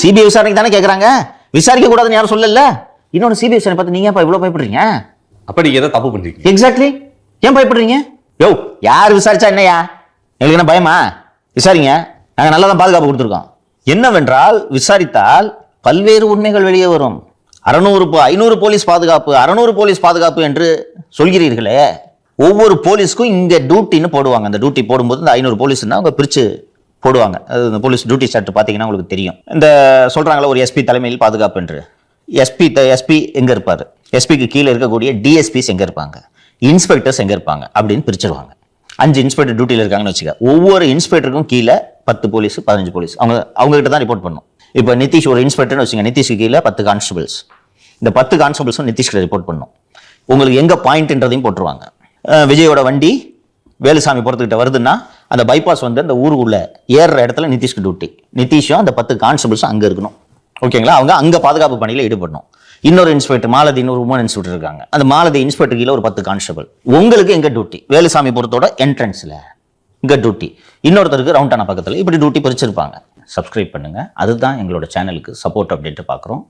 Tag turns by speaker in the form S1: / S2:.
S1: CBI விசாரணைக்கு தானே கேட்குறாங்க விசாரிக்க கூடாதுன்னு யாரும் சொல்லல. இன்னொன்று சிபிஐ விசாரணை பார்த்து நீங்க ஏன்ப்பா இவ்வளோ பயப்படுறீங்க?
S2: அப்ப நீங்க ஏதோ தப்பு பண்ணிருக்கீங்க.
S1: எக்ஸாக்ட்லி ஏன் பயப்படுறீங்க? யோ. யார் விசாரிச்சா என்னையா? எங்களுக்கு என்ன பயமா? விசாரிங்க. நாங்கள் நல்லா தான் பாதுகாப்பு கொடுத்துருக்கோம். என்னவென்றால் விசாரித்தால் பல்வேறு உண்மைகள் வெளியே வரும். அறநூறு ஐநூறு போலீஸ் பாதுகாப்பு அறநூறு போலீஸ் பாதுகாப்பு என்று சொல்கிறீர்களே. ஒவ்வொரு போலீஸ்க்கும் இங்கே டியூட்டின்னு போடுவாங்க. அந்த டியூட்டி போடும்போது இந்த ஐநூறு போலீஸ்னா அவங்க பிரித்து போடுவாங்க. அது இந்த போலீஸ் டியூட்டி சார்ட் பார்த்தீங்கன்னா உங்களுக்கு தெரியும். இந்த சொல்கிறாங்களே ஒரு எஸ்பி தலைமையில் பாதுகாப்பு என்று. எஸ்பி த எஸ்பி எங்கே இருப்பார்? எஸ்பிக்கு கீழே இருக்கக்கூடிய டிஎஸ்பிஸ் எங்கே இருப்பாங்க? இன்ஸ்பெக்டர்ஸ் எங்கே இருப்பாங்க? அப்படின்னு பிரிச்சிருவாங்க. அஞ்சு இன்ஸ்பெக்டர் டியூட்டியில் இருக்காங்கன்னு வச்சுக்க ஒவ்வொரு இன்ஸ்பெக்டருக்கும் கீழே பத்து போலீஸ் பதினஞ்சு போலீஸ் அவங்க அவங்ககிட்ட தான் ரிப்போர்ட் பண்ணும். இப்போ நிதிஷ் ஒரு இன்ஸ்பெக்டர்னு வச்சுங்க நிதிஷ்க்கு கீழே பத்து கான்ஸ்டபிள்ஸ் இந்த பத்து கான்ஸ்டபிள்ஸும் நிதிஷ்கிட்ட ரிப்போர்ட் பண்ணும். உங்களுக்கு எங்கே பாயிண்ட்ன்றதையும் போட்டுருவாங்க. விஜயோட வண்டி வேலுசாமி போகிறதுக்கிட்ட வருதுன்னா அந்த பைபாஸ் வந்து அந்த ஊருக்குள்ளே ஏறுற இடத்துல நிதிஷ்க்கு டியூட்டி நிதிஷும் அந்த பத்து கான்ஸ்டபிள்ஸும் அங்கே இருக்கணும். ஓகேங்களா? அவங்க அங்கே பாதுகாப்பு பணியில் ஈடுபடணும். இன்னொரு இன்ஸ்பெக்டர் மாலதி இன்னொரு உமன் இன்ஸ்பெக்டர் இருக்காங்க. அந்த மாலதி இன்ஸ்பெக்டர் கீழே ஒரு பத்து கான்ஸ்டபிள் உங்களுக்கு எங்கே டியூட்டி வேலுசாமி பொறுத்தோட என்ட்ரன்ஸில் இங்கே டியூட்டி இன்னொருத்தருக்கு ரவுண்டான பக்கத்தில். இப்படி டியூட்டி பிரிச்சிருப்பாங்க. சப்ஸ்கிரைப் பண்ணுங்க. அதுதான் எங்களோட சேனலுக்கு சப்போர்ட் அப்படின்ட்டு பார்க்குறோம்